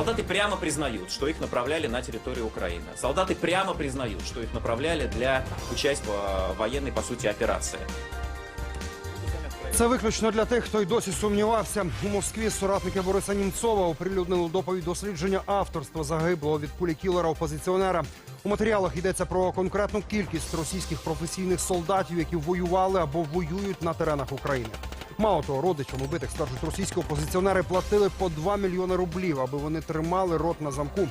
Солдаты прямо признают, что их направляли на территорию Украины. Солдаты прямо признают, что их направляли для участия в военной, по сути, операции. Це виключно для тих, хто й досі сумнівався. У Москві соратники Бориса Німцова оприлюднили доповідь дослідження авторства загиблого від кулі кілера опозиціонера. У матеріалах йдеться про конкретну кількість російських професійних солдатів, які воювали або воюють на теренах України. Мало того, родичам убитих стверджують російські опозиціонери платили по 2 мільйони рублів, аби вони тримали рот на замку.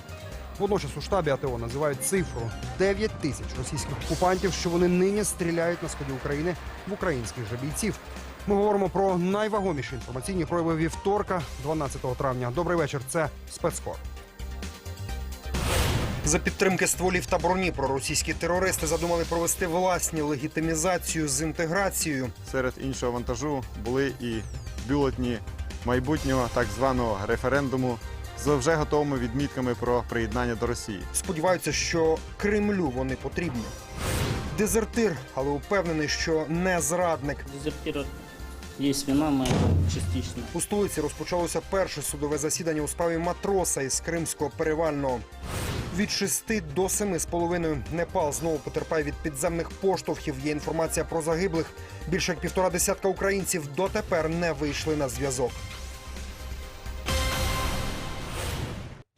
Водночас у штабі АТО називають цифру 9 тисяч російських окупантів, що вони нині стріляють на сході України в українських же бійців. Ми говоримо про найвагоміші інформаційні прояви вівторка, 12 травня. Добрий вечір. Це спецкор. За підтримки стволів та броні проросійські терористи задумали провести власні легітимізацію з інтеграцією. Серед іншого вантажу були і бюлетні майбутнього так званого референдуму з вже готовими відмітками про приєднання до Росії. Сподіваються, що Кремлю вони потрібні. Дезертир, але упевнений, що не зрадник. Дезертира есть вина моя частично. У столиці розпочалося перше судове засідання у справі матроса із Кримського перевального. Від 6 до 7 з половиною Непал знову потерпає від підземних поштовхів. Є інформація про загиблих. Більше як півтора десятка українців дотепер не вийшли на зв'язок.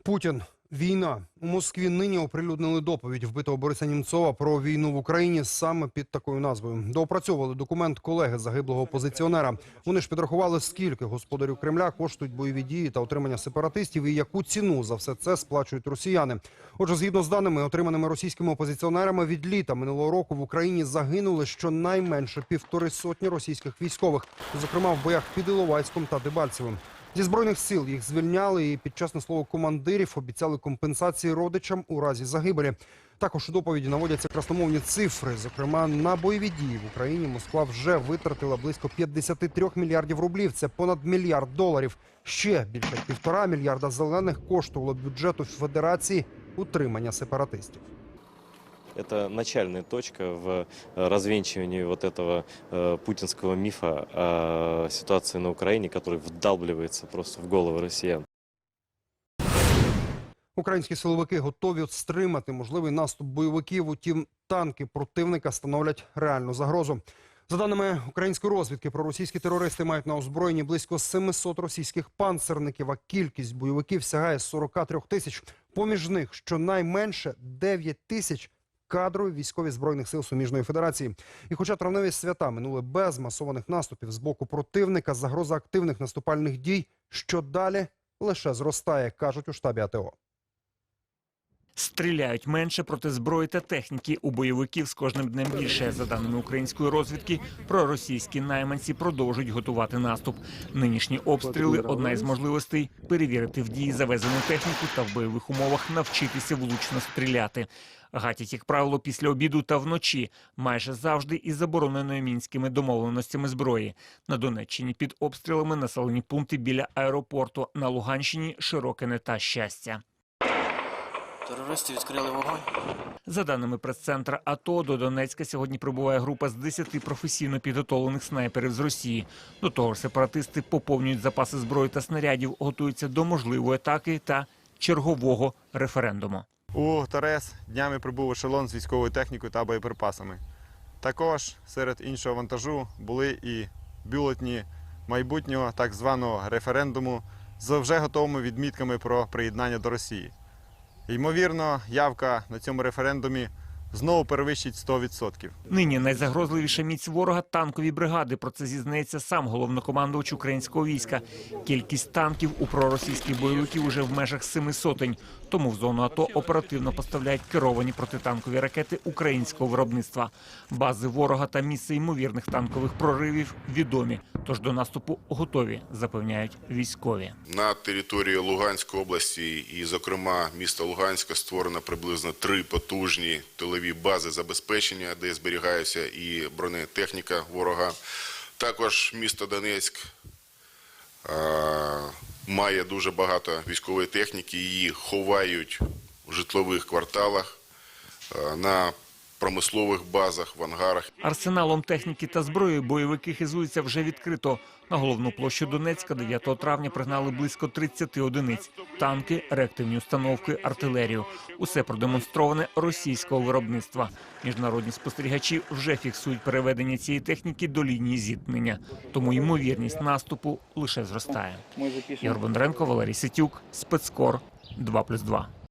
Путін. Війна у Москві нині оприлюднили доповідь вбитого Бориса Німцова про війну в Україні саме під такою назвою. Доопрацьовували документ колеги загиблого опозиціонера. Вони ж підрахували, скільки господарів Кремля коштують бойові дії та отримання сепаратистів, і яку ціну за все це сплачують росіяни. Отже, згідно з даними, отриманими російськими опозиціонерами від літа минулого року в Україні загинули щонайменше півтори сотні російських військових, зокрема в боях під Іловайськом та Дебальцевим. Зі збройних сил їх звільняли і під час на слово командирів обіцяли компенсації родичам у разі загибелі. Також у доповіді наводяться красномовні цифри. Зокрема, на бойові дії в Україні Москва вже витратила близько 53 мільярдів рублів. Це понад мільярд доларів. Ще більше півтора мільярда зелених коштувало бюджету Федерації утримання сепаратистів Это начальная точка в э, развенчивании вот этого э, путинского мифа о ситуации на Украине, который вдалбливается просто в головы россиян. Українські силовики готові стримати можливий наступ бойовиків. Утім, танки противника становлять реальну загрозу. За даними української розвідки, проросійські терористи мають на озброєнні близько 700 російських панцерників, а кількість бойовиків сягає 43 тисяч. Поміж них щонайменше 9 тисяч кадрові військові збройних сил суміжної федерації. І хоча травневі свята минули без масованих наступів з боку противника, загроза активних наступальних дій, що далі лише зростає, кажуть у штабі АТО. Стріляють менше проти зброї та техніки. У бойовиків з кожним днем більше. За даними української розвідки, проросійські найманці продовжують готувати наступ. Нинішні обстріли одна із можливостей перевірити в дії завезену техніку та в бойових умовах навчитися влучно стріляти. Гатять, як правило, після обіду та вночі, майже завжди із забороненою мінськими домовленостями зброї. На Донеччині під обстрілами населені пункти біля аеропорту, на Луганщині Широкине та щастя. Терористи відкрили вогонь. За даними прес-центра АТО, до Донецька сьогодні прибуває група з 10 професійно підготовлених снайперів з Росії. До того ж, сепаратисти поповнюють запаси зброї та снарядів, готуються до можливої атаки та чергового референдуму. У Торес днями прибув ешелон з військовою технікою та боєприпасами. Також серед іншого вантажу були і бюлетні майбутнього так званого референдуму з вже готовими відмітками про приєднання до Росії. Ймовірно, явка на цьому референдумі знову перевищить 100%. Нині найзагрозливіша міць ворога танкові бригади. Про це зізнається сам головнокомандувач українського війська. Кількість танків у проросійських бойовиків уже в межах семи сотень. Тому в зону АТО оперативно поставляють керовані протитанкові ракети українського виробництва. Бази ворога та місце ймовірних танкових проривів відомі. Тож до наступу готові, запевняють військові. На території Луганської області і, зокрема, міста Луганська створено приблизно три потужні тилові бази забезпечення, де зберігається і бронетехніка ворога. Також місто Донецьк має дуже багато військової техніки, її ховають в житлових кварталах на промислових базах, в ангарах. Арсеналом техніки та зброї бойовики хизуються вже відкрито. На головну площу Донецька 9 травня пригнали близько 30 одиниць: танки, реактивні установки, артилерію. Усе продемонстроване російського виробництва. Міжнародні спостерігачі вже фіксують переведення цієї техніки до лінії зіткнення. Тому ймовірність наступу лише зростає. Ігор Бондаренко, Валерій Ситюк, спецкор 2+,2.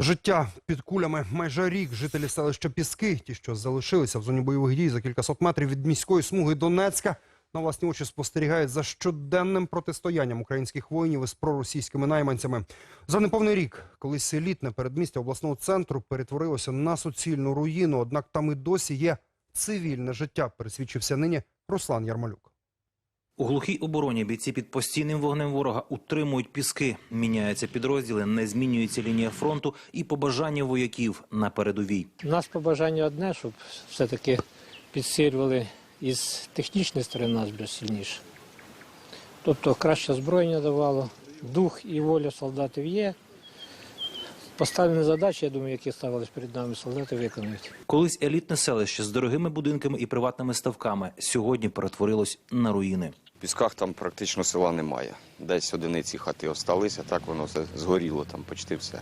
Життя під кулями майже рік жителі селища Піски, ті, що залишилися в зоні бойових дій за кількасот метрів від міської смуги Донецька, на власні очі спостерігають за щоденним протистоянням українських воїнів із проросійськими найманцями. За неповний рік, колись елітне передмістя обласного центру перетворилося на суцільну руїну, однак там і досі є цивільне життя, пересвідчився нині Руслан Ярмалюк. У глухій обороні бійці під постійним вогнем ворога утримують піски. Міняються підрозділи, не змінюється лінія фронту і побажання вояків на передовій. У нас побажання одне, щоб все-таки підсилювали із технічної сторони нас більш сильніше. Тобто краще озброєння давало, дух і воля солдатів є. Поставлені задачі, я думаю, які ставились перед нами, солдати виконують. Колись елітне селище з дорогими будинками і приватними ставками сьогодні перетворилось на руїни. В Пісках там практично села немає. Десь одиниці хати осталися, так воно все згоріло там почти все.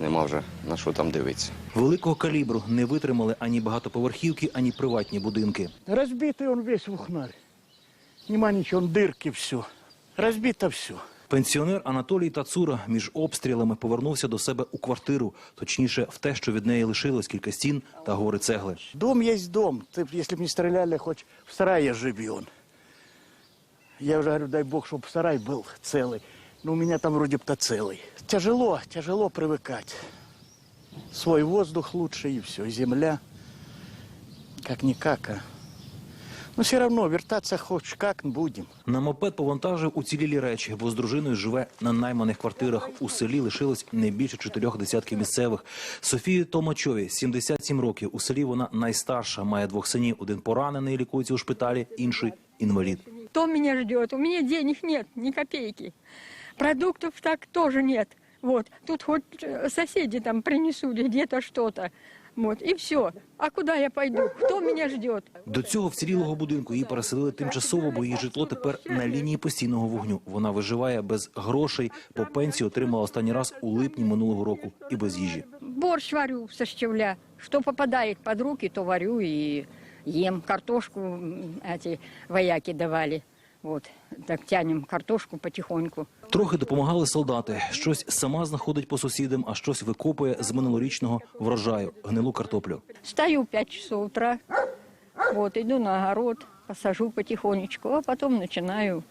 Нема вже на що там дивитися. Великого калібру не витримали ані багатоповерхівки, ані приватні будинки. Разбитый он весь в ухнарь. Нема ничего, он дырки все. Разбито все. Пенсіонер Анатолій Тацура між обстрілами повернувся до себе у квартиру, точніше, в те, що від неї лишилось кілька стін та гори цегли. Дом есть дом. Ты, если бы не стреляли, хоть в сарае живи он. Я уже говорю, дай бог, чтобы сарай был целый. Но у меня там вроде бы-то целый. Тяжело, тяжело привыкать. Свой воздух лучше и все, и земля. Как-никак, а. Но все равно вертаться хоть как будем. На мопед повантажив уцілілі речі, бо з дружиною живе на найманих квартирах. У селі лишилось не більше чотирьох десятків місцевих. Софії Томачові 77 років. У селі вона найстарша, має двох синів. Один поранений, лікується у шпиталі, інший інвалід. Кто меня ждет? У меня денег нет, ни копейки. Продуктов так тоже нет. Вот. Тут хоть э, соседи там принесут где-то что-то. Вот. И все. А куда я пойду? Кто меня ждет? До цього вцілілого будинку її переселили тимчасово, бо її житло тепер на лінії постійного вогню. Вона виживає без грошей, бо пенсію отримала останній раз у липні минулого року і без їжі. Борщ варю со щавля. Что попадает под руки, то варю и ем. Картошку эти вояки давали. От Так тянем картошку потихоньку. Трохи допомагали солдати. Щось сама знаходить по сусідам, а щось викопує з минулорічного врожаю гнилу картоплю. Встаю в 5 часов утра, от, йду на огород, посажу потихонечку, а потім начинаю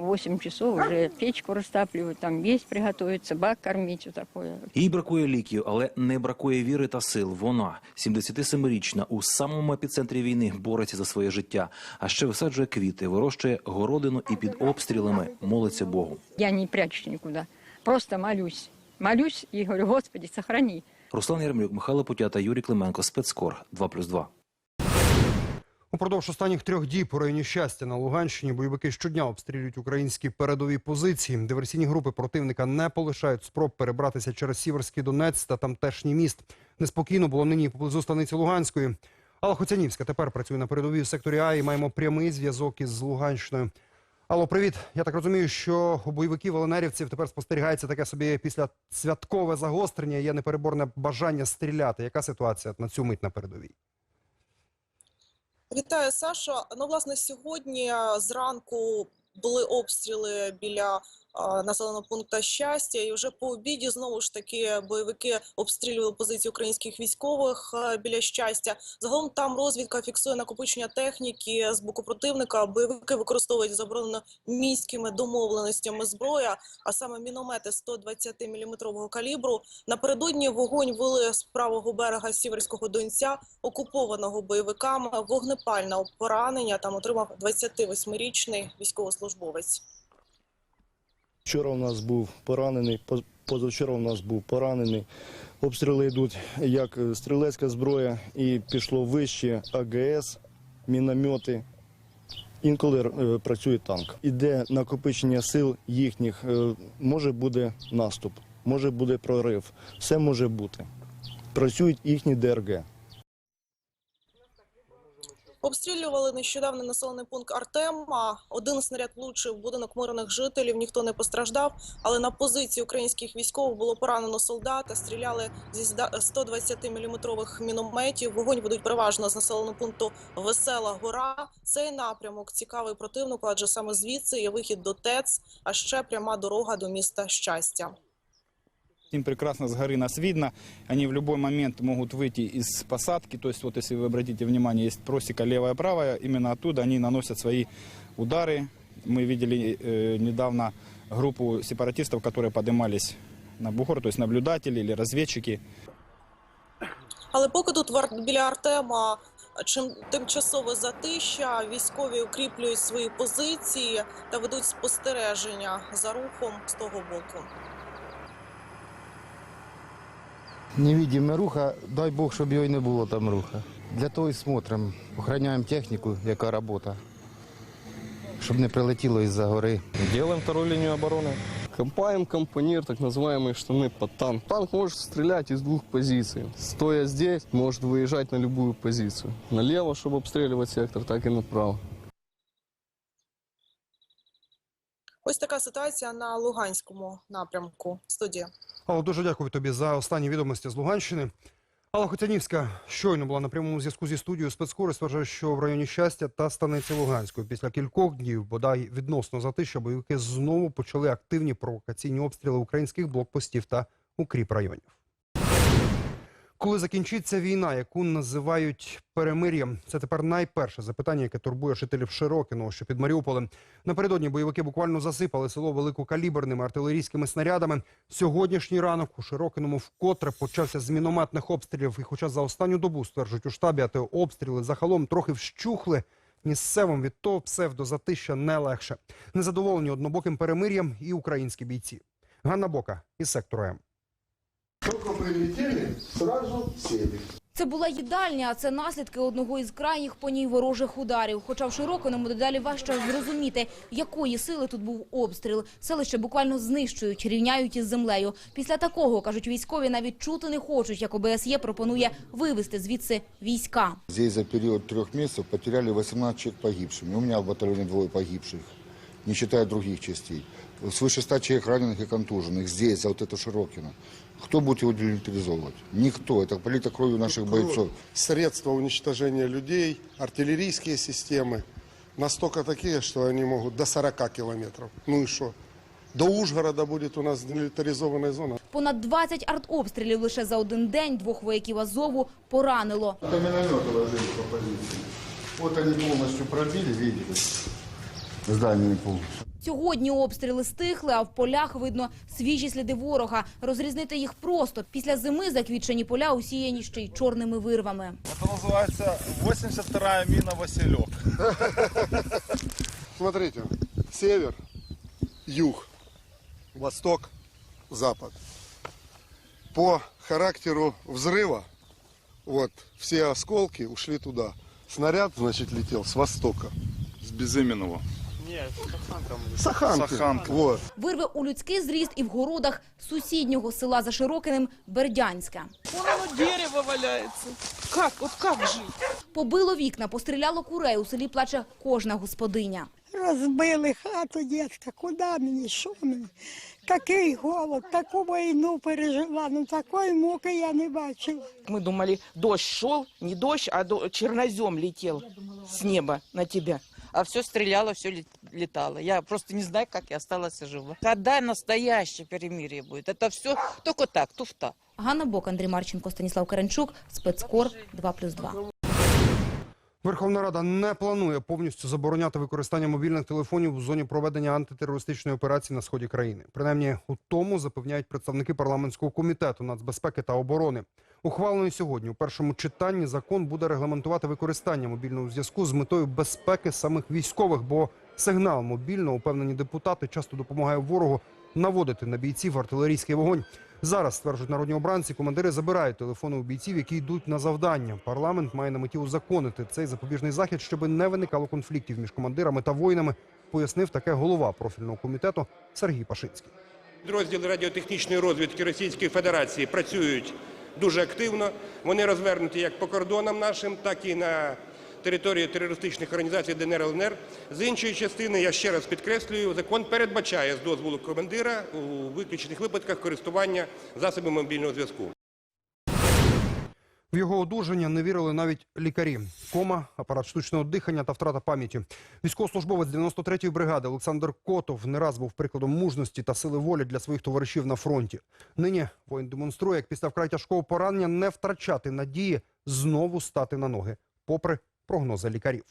в 8 часов уже печку растапливать, там есть приготовить, собак кормить, вот такое. Їй бракує ліків, але не бракує віри та сил. Вона, 77-річна, у самому епіцентрі війни бореться за своє життя, а ще висаджує квіти, вирощує городину і під обстрілами молиться Богу. Я не прячусь никуда, просто молюсь. Молюсь и говорю, Господи, сохрани. Руслан Ярмлюк, Михайло Путята, Юрій Клименко, спецкор 2+,2. Упродовж останніх трьох діб у районі щастя на Луганщині бойовики щодня обстрілюють українські передові позиції. Диверсійні групи противника не полишають спроб перебратися через Сіверський Донець та тамтешній міст. Неспокійно було нині поблизу станиці Луганської. Алла Хоцянівська тепер працює на передовій у секторі А і маємо прямий зв'язок із Луганщиною. Алло, привіт. Я так розумію, що у бойовиків ЛНРівців тепер спостерігається таке собі після святкове загострення. Є непереборне бажання стріляти. Яка ситуація на цю мить на передовій? Вітаю, Саша. Ну, власне, сьогодні зранку були обстріли біля населеного пункту щастя, і вже по обіді знову ж таки бойовики обстрілювали позиції українських військових біля щастя. Загалом там розвідка фіксує накопичення техніки з боку противника. Бойовики використовують заборонено міськими домовленостями зброя, а саме міномети 120 мм калібру. Напередодні вогонь вели з правого берега Сіверського Донця, окупованого бойовиками. Вогнепальне поранення там отримав 28-річний військовослужбовець. Вчора у нас був поранений, поз- позавчора у нас був поранений. Обстріли йдуть як е, стрілецька зброя і пішло вище АГС, міномети. Інколи е, працює танк. Іде накопичення сил їхніх. е, Може буде наступ, може буде прорив. Все може бути. Працюють їхні ДРГ. Обстрілювали нещодавно населений пункт Артема. Один снаряд влучив в будинок мирних жителів, ніхто не постраждав. Але на позиції українських військових було поранено солдата. Стріляли зі 120-мм мінометів. Вогонь ведуть переважно з населеного пункту Весела Гора. Цей напрямок цікавий противнику, адже саме звідси є вихід до ТЕЦ, а ще пряма дорога до міста Щастя. Им прекрасно с горы нас видно. Они в любой момент могут выйти из посадки. То есть вот если вы обратите внимание, есть просека левая правая. Именно оттуда они наносят свои удары. Мы видели э, недавно группу сепаратистов, которые поднимались на бугор, то есть наблюдатели или разведчики. Але поки тут в Ар- біля Артема чим тимчасове затища, військові укріплюють свої позиції та ведуть спостереження за рухом з того боку. Невидимий руха, дай Бог, щоб його й не було там руха. Для того і смотримо, охороняємо техніку, яка робота, щоб не прилетіло із-за гори. Делаем вторую линию обороны. Копаем компонир, так называемый штаны под танк. Танк может стрелять из двух позиций. Стоя здесь, может выезжать на любую позицию. Налево, чтобы обстреливать сектор, так и направо. Ось така ситуація на Луганському напрямку. Студія. Алло, дуже дякую тобі за останні відомості з Луганщини. Алла Хотянівська щойно була на прямому зв'язку зі студією спецкори. Стверджує, що в районі щастя та станиці Луганської після кількох днів, бодай відносно за те, що бойовики знову почали активні провокаційні обстріли українських блокпостів та укріп районів. Коли закінчиться війна, яку називають перемир'ям, це тепер найперше запитання, яке турбує жителів Широкиного, що під Маріуполем. Напередодні бойовики буквально засипали село великокаліберними артилерійськими снарядами. Сьогоднішній ранок у Широкиному вкотре почався з мінометних обстрілів. І хоча за останню добу стверджують у штабі, АТО обстріли загалом трохи вщухли. Місцевим від того псевдозатища не легше. Незадоволені однобоким перемир'ям і українські бійці. Ганна Бока із сектору М. Только прилетели, сразу сели. Це була їдальня, а це наслідки одного із крайніх по ній ворожих ударів. Хоча в Широкиному дедалі важче зрозуміти, якої сили тут був обстріл. Селище буквально знищують, рівняють із землею. Після такого, кажуть військові, навіть чути не хочуть, як ОБСЄ пропонує вивезти звідси війська. Здесь за период трех месяцев потеряли 18 человек погибшими. У меня в батальоне двое погибших, не считая других частей Свыше 100 человек раненых и контуженных. Здесь, за вот это Широкино. Кто будет его демилитаризовывать? Никто. Это полита кровью наших бойцов. Средства уничтожения людей, артиллерийские системы настолько такие, что они могут до 40 километров. Ну и что? До Ужгорода будет у нас демилитаризованная зона. Понад 20 артобстрілів лише за один день двох вояків Азову поранило. Это минометы ложили по позиции. Вот они полностью пробили, видели? Здание полностью. Сьогодні обстріли стихли, а в полях видно свіжі сліди ворога. Розрізнити їх просто. Після зими заквітчені поля усіяні ще й чорними вирвами. Это называется 82-я мина Василек. Смотрите, север, юг, восток, запад. По характеру взрыва, вот, все осколки ушли туда. Снаряд, значит, летел с востока. С безыменного. Саханки. Саханки. Вот. Вирви у людський зріст і в городах сусіднього села за Широкиним Бердянська. Вон дерево валяется. Как? Вот как жить? Побило вікна, постріляло курей. У селі плаче кожна господиня. Розбили хату, дітка, куди мені, що мені? Такий голод, таку війну пережила, ну такої муки я не бачила. Мы думали, дождь шел, не дождь, а до- чернозем летел с неба на тебя. А все стреляло, все летало. Я просто не знаю, как я осталась жива. Когда настоящее перемирие будет? Это все только так, туфта. Ганна Бок, Андрій Марченко, Станіслав Каренчук, спецкор 2+,2. Верховна Рада не планує повністю забороняти використання мобільних телефонів у зоні проведення антитерористичної операції на сході країни. Принаймні у тому запевняють представники парламентського комітету нацбезпеки та оборони. Ухвалений сьогодні у першому читанні закон буде регламентувати використання мобільного зв'язку з метою безпеки самих військових, бо сигнал мобільного, упевнені депутати, часто допомагає ворогу наводити на бійців артилерійський вогонь. Зараз стверджують народні обранці, командири забирають телефони у бійців, які йдуть на завдання. Парламент має на меті узаконити цей запобіжний захід, щоб не виникало конфліктів між командирами та воїнами. Пояснив таке голова профільного комітету Сергій Пашинський. Підрозділи радіотехнічної розвідки Російської Федерації працюють дуже активно. Вони розвернуті як по кордонам нашим, так і на території терористичних організацій ДНР ЛНР. З іншої частини, я ще раз підкреслюю, закон передбачає з дозволу командира у виключених випадках користування засобами мобільного зв'язку. В його одужання не вірили навіть лікарі. Кома, апарат штучного дихання та втрата пам'яті. Військовослужбовець 93-ї бригади Олександр Котов не раз був прикладом мужності та сили волі для своїх товаришів на фронті. Нині воїн демонструє, як після вкрай тяжкого поранення не втрачати надії знову стати на ноги, попри прогнози лікарів.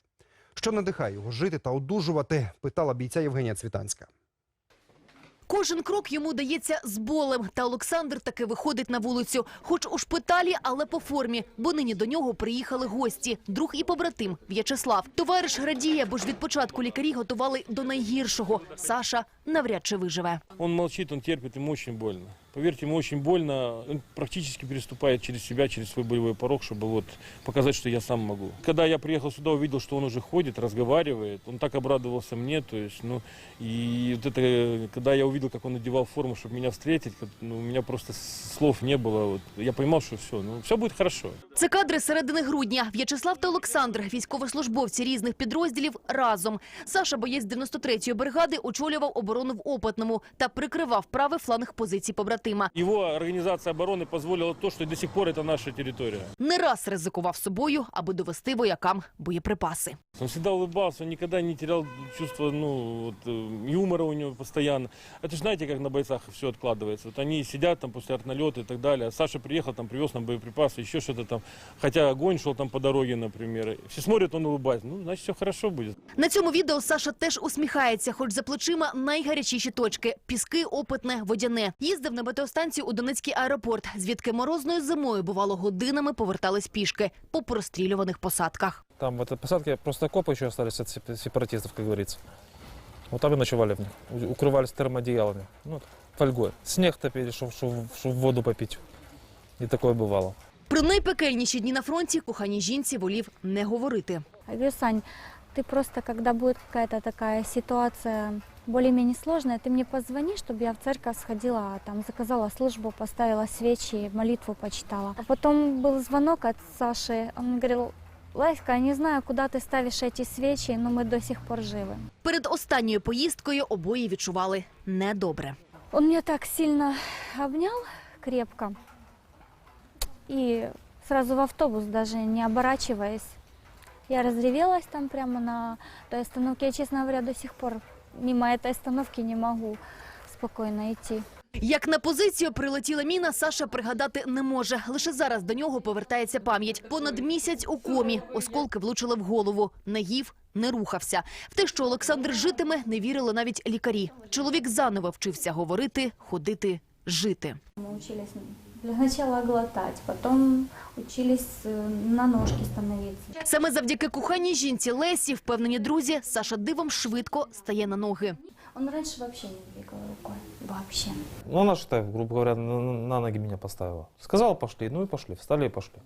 Що надихає його жити та одужувати, питала бійця Євгенія Цвітанська. Кожен крок йому дається з болем, та Олександр таки виходить на вулицю. Хоч у шпиталі, але по формі, бо нині до нього приїхали гості. Друг і побратим В'ячеслав. Товариш радіє, бо ж від початку лікарі готували до найгіршого. Саша навряд чи виживе. Он молчит, он терпит, ему очень больно. Поверьте, ему очень больно. Он практически переступает через себя, через свой болевой порог, чтобы вот показать, что я сам могу. Когда я приехал сюда, увидел, что он уже ходит, разговаривает. Он так обрадовался мне, то есть, ну, и вот это, когда я увидел, как он надевал форму, чтобы меня встретить, как- ну, у меня просто слов не было. Вот, я понимал, что все, ну, все будет хорошо. Це кадри середини грудня. В'ячеслав та Олександр, військовослужбовці різних підрозділів, разом. Саша, боєць 93-ї бригади, очолював оборону в Опитному та прикривав правий фланг позицій побратима. Его организация обороны позволила то, что до сих пор это наша территория. Не раз ризикував собою, аби довести воякам боєприпаси. Он всегда улыбался, он никогда не терял чувство, ну, вот, э, юмора у него постоянно. Это же знаете, как на бойцах все откладывается. Вот они сидят там после артналета и так далее. А Саша приехал, там привез нам боеприпасы, еще что-то там. Хотя огонь шел там по дороге, например. Все смотрят, он улыбается. Ну, значит, все хорошо будет. На цьому відео Саша теж усміхається, хоч за плечима найгарячіші точки – піски, опитне, водяне. Їздив на метеостанцію у Донецький аеропорт, звідки морозною зимою, бувало, годинами повертались пішки по прострілюваних посадках. Там в этой посадке просто окопы еще остались от сеп- сепаратистов, как говорится. Вот там и ночевали в них. У- Укрывались термодеялами. Ну, фольгой. Снег топили, чтобы воду попить. И такое бывало. Про найпекельніші дні на фронті коханій жінці волів не говорити. Я говорю, Сань, ты просто, когда будет какая-то такая ситуация более-менее сложная, ты мне позвони, чтобы я в церковь сходила, там заказала службу, поставила свечи, молитву почитала. А потом был звонок от Саши, он говорил, Ласька, я не знаю, куда ты ставишь эти свечи, но мы до сих пор живы. Перед останньою поїздкою обоє відчували недобре. Он меня так сильно обнял крепко и сразу в автобус, даже не оборачиваясь. Я разревелась там прямо на той остановке. Я, честно говоря, до сих пор мимо этой остановки не могу спокойно идти. Як на позицію прилетіла міна, Саша пригадати не може. Лише зараз до нього повертається пам'ять. Понад місяць у комі. Осколки влучили в голову. Не їв, не рухався. В те, що Олександр житиме, не вірили навіть лікарі. Чоловік заново вчився говорити, ходити, жити. Мы учились для начала глотать, потом учились э, на ножки становиться. Саме завдяки коханій жінці Лесі, впевнені друзі, Саша дивом швидко стає на ноги. Он раньше вообще не двигал рукой. Вообще. Ну, она что, грубо говоря, на, на ноги меня поставила. Сказала, пошли, ну и пошли. Встали и пошли.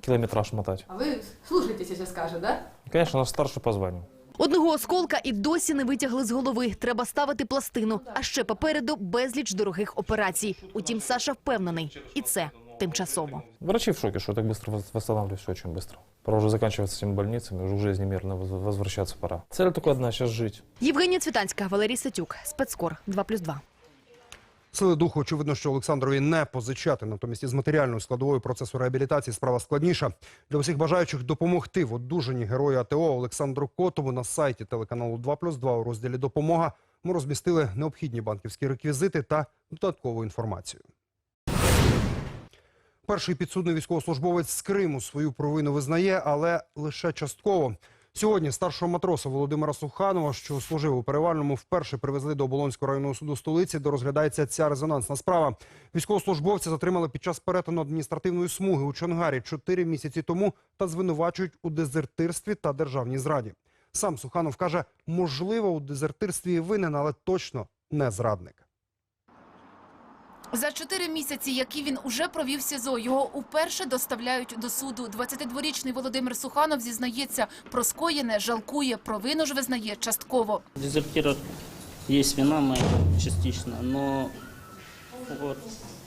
Километраж мотать. А ви слухаєтеся, що скаже, да? Конечно, наш старший по званию. Одного осколка і досі не витягли з голови. Треба ставити пластину. А ще попереду безліч дорогих операцій. Утім, Саша впевнений, і це тимчасово. Врачи в шоке, что так быстро вос- восстанавливаюсь очень быстро. Пора уже заканчивать с этими больницами, уже к жизни мирно воз- возвращаться пора. Цель только одна, сейчас жить. Євгенія Цвітанська, Валерій Сатюк, спецкор 2+,2. Сили духу, очевидно, що Олександрові не позичати. Натомість із матеріальною складовою процесу реабілітації справа складніша. Для усіх бажаючих допомогти в одужанні герою АТО Олександру Котову на сайті телеканалу 2+,2 у розділі «Допомога» ми розмістили необхідні банківські реквізити та додаткову інформацію. Перший підсудний військовослужбовець з Криму свою провину визнає, але лише частково. Сьогодні старшого матроса Володимира Суханова, що служив у перевальному, вперше привезли до Оболонського районного суду столиці, де розглядається ця резонансна справа. Військовослужбовця затримали під час перетину адміністративної смуги у Чонгарі чотири місяці тому та звинувачують у дезертирстві та державній зраді. Сам Суханов каже, можливо, у дезертирстві винен, але точно не зрадник. За чотири місяці, які він уже провів в СІЗО, його уперше доставляють до суду. 22-річний Володимир Суханов зізнається, про скоєне жалкує, провину ж визнає частково. Дезертир є вина моя частично, але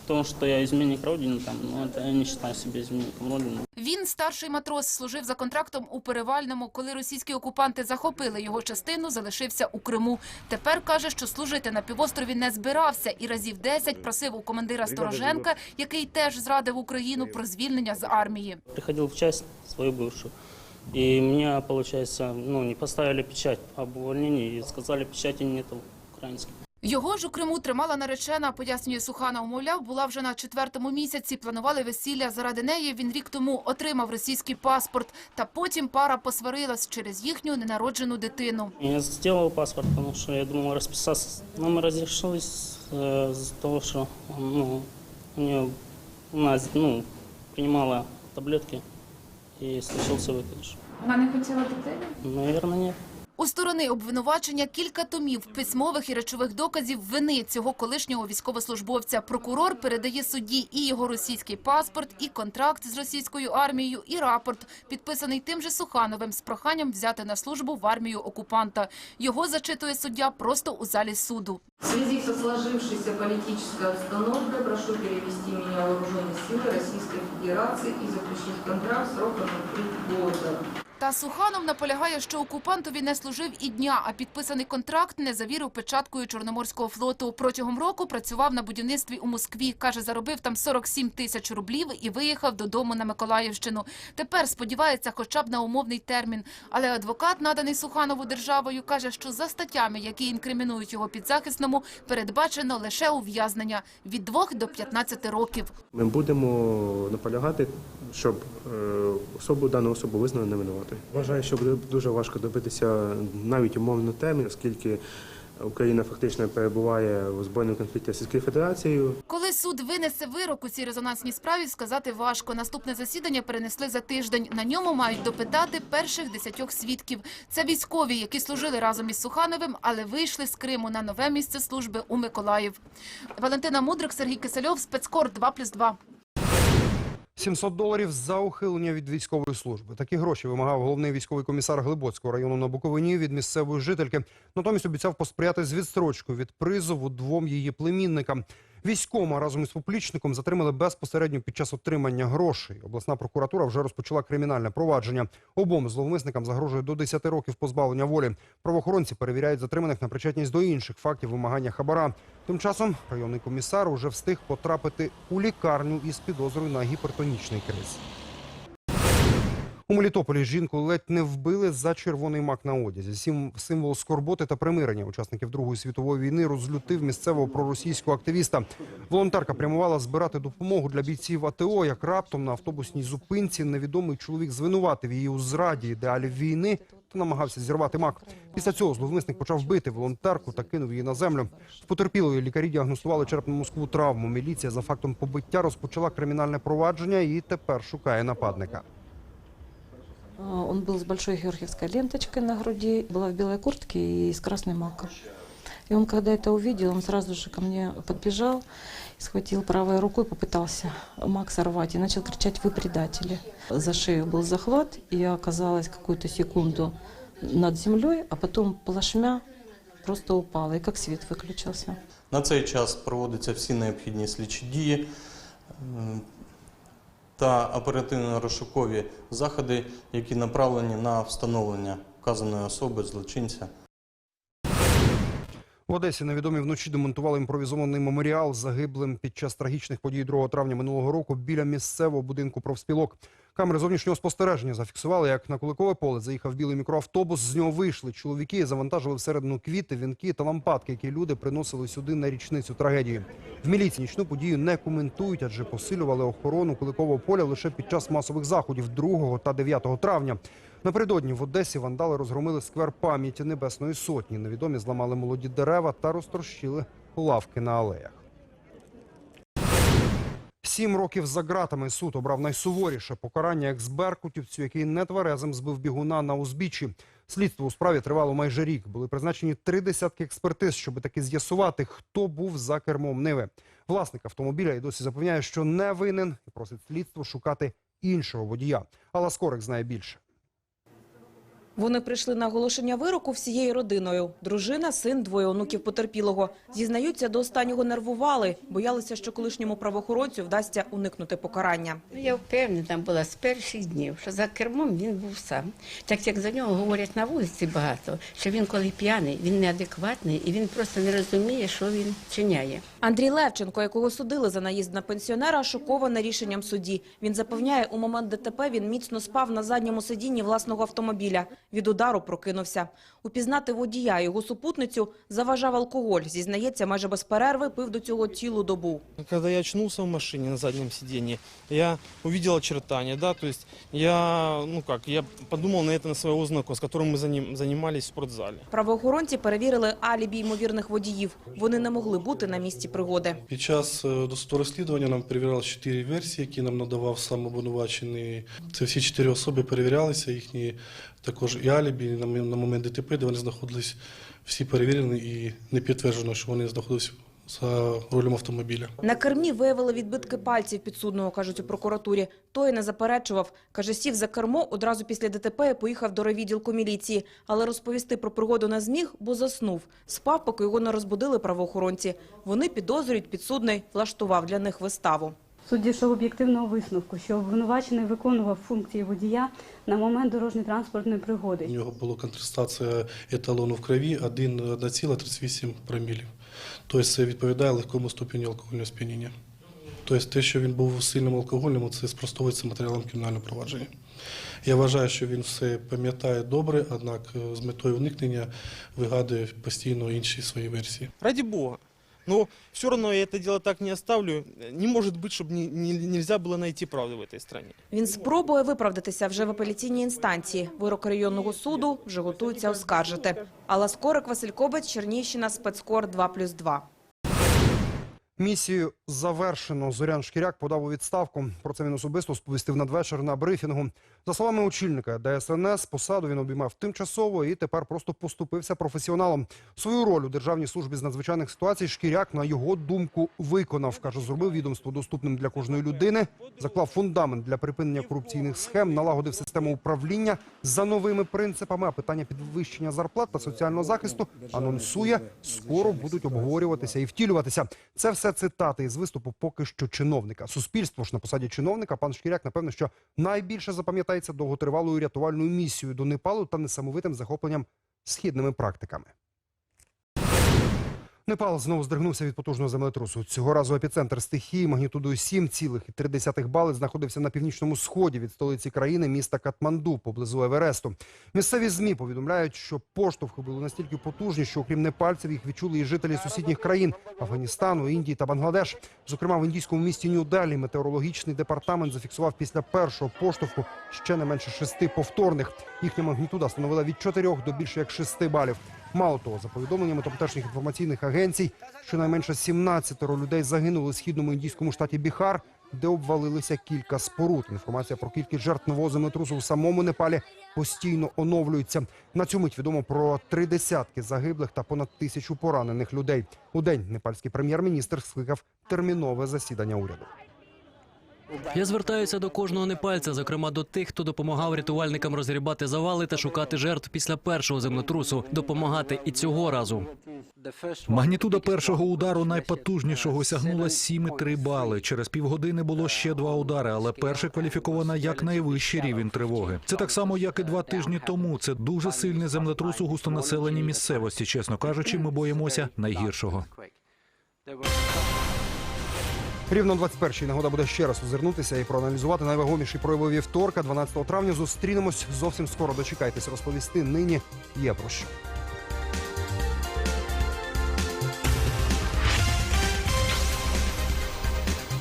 том, что я изменник Родины, там, ну, это я не считаю себя изменником Родины. Він, старший матрос, служив за контрактом у Перевальному. Коли російські окупанти захопили його частину, залишився у Криму. Тепер каже, що служити на півострові не збирався і разів 10 просив у командира Стороженка, який теж зрадив Україну, про звільнення з армії. Приходил в часть свою бывшую. И мне, получается, ну, не поставили печать об увольнении и сказали, печати нету украинской. Його ж у Криму тримала наречена, пояснює Суханов. Мовляв, була вже на четвертому місяці, планували весілля. Заради неї він рік тому отримав російський паспорт. Та потім пара посварилась через їхню ненароджену дитину. Я сделал паспорт, потому что я думал расписаться. Но мы разрешились э, из-за того, что ну, у нее у нас, ну, принимала таблетки и случился выкидыш. Вона не хотіла дитини? Наверное, нет. У сторони обвинувачення кілька томів письмових і речових доказів вини цього колишнього військовослужбовця. Прокурор передає судді і його російський паспорт, і контракт з російською армією, і рапорт, підписаний тим же Сухановим з проханням взяти на службу в армію окупанта. Його зачитує суддя просто у залі суду. В связи со сложившейся политической обстановкой прошу перевести меня в вооруженные силы Российской Федерации и заключить контракт сроком на три года. Та Суханов наполягає, що окупантові не служив і дня, а підписаний контракт не завірив печаткою Чорноморського флоту. Протягом року працював на будівництві у Москві. Каже, заробив там 47 тисяч рублів і виїхав додому на Миколаївщину. Тепер сподівається хоча б на умовний термін. Але адвокат, наданий Суханову державою, каже, що за статтями, які інкримінують його підзахисному, передбачено лише ув'язнення від 2 до 15 років. Ми будемо наполягати, щоб е, особу дану особу визнали невинуватою. Вважаю, що буде дуже важко добитися навіть умовно термін, оскільки Україна фактично перебуває у збройному конфлікті з Російською Федерацією. Коли суд винесе вирок у цій резонансній справі, сказати важко. Наступне засідання перенесли за тиждень. На ньому мають допитати перших десятьох свідків. Це військові, які служили разом із Сухановим, але вийшли з Криму на нове місце служби у Миколаїв. Валентина Мудрик, Сергій Кисельов, спецкор 2+,2. 700 доларів за ухилення від військової служби. Такі гроші вимагав головний військовий комісар Глибоцького району на Буковині від місцевої жительки. Натомість обіцяв посприяти з відстрочкою від призову двом її племінникам. Військома разом із поплічником затримали безпосередньо під час отримання грошей. Обласна прокуратура вже розпочала кримінальне провадження. Обом зловмисникам загрожує до 10 років позбавлення волі. Правоохоронці перевіряють затриманих на причетність до інших фактів вимагання хабара. Тим часом районний комісар уже встиг потрапити у лікарню із підозрою на гіпертонічний криз. У Мелітополі жінку ледь не вбили за червоний мак на одязі. Сім символ скорботи та примирення учасників Другої світової війни розлютив місцевого проросійського активіста. Волонтерка прямувала збирати допомогу для бійців АТО. Як раптом на автобусній зупинці невідомий чоловік звинуватив її у зраді ідеалів війни та намагався зірвати мак. Після цього зловмисник почав бити волонтерку та кинув її на землю. В потерпілої лікарі діагностували черепно-мозкову травму. Міліція за фактом побиття розпочала кримінальне провадження і тепер шукає нападника. Он был с большой георгиевской ленточкой на груди, была в белой куртке и с красной маком. И он, когда это увидел, он сразу же ко мне подбежал, схватил правой рукой, попытался мак сорвать и начал кричать «Вы предатели!». За шею был захват, и я оказалась какую-то секунду над землей, а потом плашмя просто упала, и как свет выключился. На цей час проводяться всі необхідні слідчі дії м, та оперативно-розшукові заходи, які направлені на встановлення вказаної особи злочинця. В Одесі невідомі вночі демонтували імпровізований меморіал загиблим під час трагічних подій 2 травня минулого року біля місцевого будинку профспілок. Камери зовнішнього спостереження зафіксували, як на Куликове поле заїхав білий мікроавтобус. З нього вийшли чоловіки і завантажили всередину квіти, вінки та лампадки, які люди приносили сюди на річницю трагедії. В міліції нічну подію не коментують, адже посилювали охорону Куликового поля лише під час масових заходів 2 та 9 травня. Напередодні в Одесі вандали розгромили сквер пам'яті Небесної Сотні. Невідомі зламали молоді дерева та розтрощили лавки на алеях. Сім років за ґратами суд обрав найсуворіше покарання екс-беркутівцю, який нетверезим збив бігуна на узбіччі. Слідство у справі тривало майже рік. Були призначені три десятки експертиз, щоб таки з'ясувати, хто був за кермом Ниви. Власник автомобіля і досі запевняє, що не винен і просить слідство шукати іншого водія. Алла Скорик знає більше. Вони прийшли на оголошення вироку всією родиною. Дружина, син, двоє онуків потерпілого. Зізнаються, до останнього нервували, боялися, що колишньому правоохоронцю вдасться уникнути покарання. Ну, Я впевнена була з перших днів, що за кермом він був сам. Так як за нього говорять на вулиці багато, що він коли п'яний, він неадекватний і він просто не розуміє, що він чиняє. Андрій Левченко, якого судили за наїзд на пенсіонера, шокований рішенням судді. Він запевняє, у момент ДТП він міцно спав на задньому сидінні власного автомобіля. Від удару прокинувся. Упізнати водія і його супутницю заважав алкоголь. Зізнається, майже без перерви пив до цього цілу добу. Когда я очнулся в машине на заднем сиденье, я увидел очертания, да, то есть я, ну как, я подумал на это на своего знакомого, с которым мы заним- занимались в спортзале. Правоохоронці перевірили алібі ймовірних водіїв. Вони не могли бути на місці пригоди. Під час е, досудового розслідування нам перевіряли чотири версії, які нам надавав сам обвинувачений. Це всі чотири особи перевірялися, їхні також і алібі на, момент ДТП, де вони знаходились, всі перевірені і не підтверджено, що вони знаходились за рулем автомобіля. На кермі виявили відбитки пальців підсудного, кажуть у прокуратурі. Той не заперечував. Каже, сів за кермо одразу після ДТП і поїхав до райвідділку міліції. Але розповісти про пригоду не зміг, бо заснув. Спав, поки його не розбудили правоохоронці. Вони підозрюють, підсудний влаштував для них виставу. Суд дійшов об'єктивного висновку, що обвинувачений виконував функції водія на момент дорожньо-транспортної У пригоди. нього була контрастація еталону в крові 1,38 промілів. Тобто це відповідає легкому ступеню алкогольного сп'яніння. Тобто те, що він був сильним алкогольним, це спростовується матеріалом кримінального провадження. Я вважаю, що він все пам'ятає добре, однак е, з метою уникнення вигадує постійно інші свої версії. Раді бога. Но все равно я это дело так не оставлю. Не может быть, чтобы не, не- нельзя было найти правду в этой стране. Він спробує виправдатися вже в апеляційній інстанції. Вирок районного суду вже готуються оскаржити. Алла Скорик, Василь Кобець, Чернігівщина, спецкор 2+,2. Місію завершено. Зорян Шкіряк подав у відставку. Про це він особисто сповістив надвечір на брифінгу. За словами очільника ДСНС, посаду він обіймав тимчасово і тепер просто поступився професіоналом. Свою роль у Державній службі з надзвичайних ситуацій Шкіряк, на його думку, виконав. Каже, зробив відомство доступним для кожної людини, заклав фундамент для припинення корупційних схем, налагодив систему управління за новими принципами. А питання підвищення зарплат та соціального захисту анонсує, скоро будуть обговорюватися і втілюватися. Це все цитати із виступу поки що чиновника. Суспільство ж на посаді чиновника пан Шкіряк, напевно, що найбільше запам'ятається довготривалою рятувальною місією до Непалу та несамовитим захопленням східними практиками. Непал знову здригнувся від потужного землетрусу. Цього разу епіцентр стихії магнітудою 7,3 бали знаходився на північному сході від столиці країни міста Катманду поблизу Евересту. Місцеві змі повідомляють, що поштовхи були настільки потужні, що окрім непальців їх відчули і жителі сусідніх країн Афганістану, Індії та Бангладеш. Зокрема, в індійському місті Нью-Делі метеорологічний департамент зафіксував після першого поштовху ще не менше шести повторних. Їхня магнітуда становила від 4 до більше як 6 балів. Мало того, за повідомленнями тамтешніх інформаційних агенцій, щонайменше 17 людей загинули в східному індійському штаті Біхар, де обвалилися кілька споруд. Інформація про кількість жертв нового землетрусу в самому Непалі постійно оновлюється. На цю мить відомо про три десятки загиблих та понад тисячу поранених людей. У день непальський прем'єр-міністр скликав термінове засідання уряду. Я звертаюся до кожного непальця, зокрема до тих, хто допомагав рятувальникам розгрібати завали та шукати жертв після першого землетрусу. Допомагати і цього разу. Магнітуда першого удару найпотужнішого сягнула 7,3 бали. Через півгодини було ще два удари, але перший кваліфіковано як найвищий рівень тривоги. Це так само, як і два тижні тому. Це дуже сильний землетрус у густонаселеній місцевості. Чесно кажучи, ми боїмося найгіршого. Рівно 21-й нагода буде ще раз озирнутися і проаналізувати найвагоміші прояви вівторка. 12 травня зустрінемось зовсім скоро. Дочекайтесь розповісти. Нині є про що.